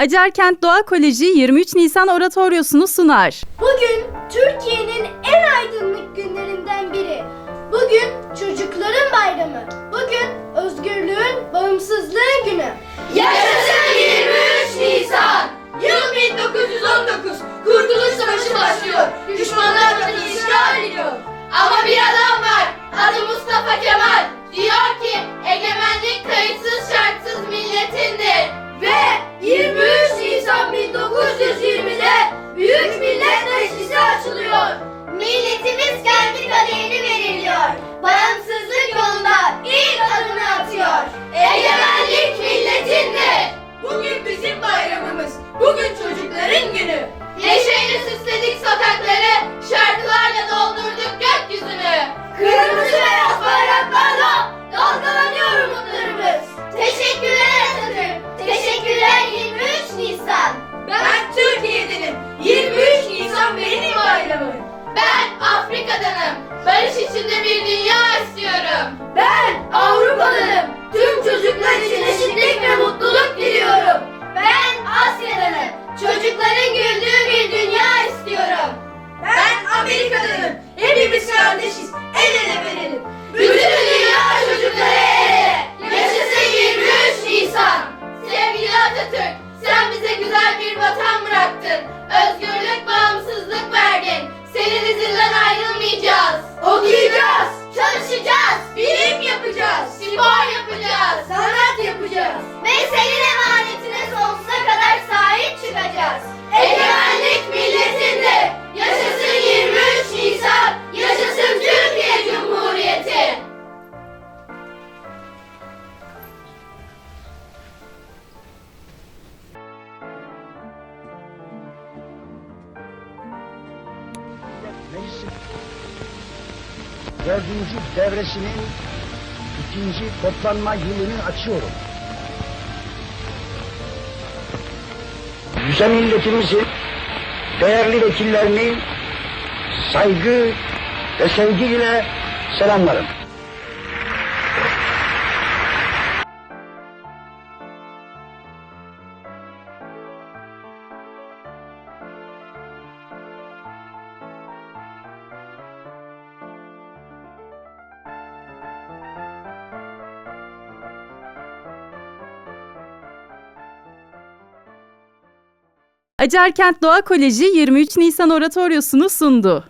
Acarkent Doğa Koleji 23 Nisan Oratoryosunu sunar. Bugün Türkiye'nin en aydınlık günlerinden biri. Bugün çocukların bayramı. Bugün özgürlüğün, bağımsızlığın Barış içinde bir dünya istiyorum. Ben Avrupa'danım. Tüm çocuklar için eşitlik ve mutluluk diliyorum. Ben Asya'danım. Çocukların güldüğü bir dünya istiyorum. Ben Amerika'danım. Hepimiz kardeşiz. El ele verelim. Bütün dünya çocukları Meclisin dördüncü devresinin ikinci toplanma yılını açıyorum. Yüce milletimizin değerli vekillerini saygı ve sevgiyle selamlarım. Acarkent Doğa Koleji 23 Nisan Oratoryosunu sundu.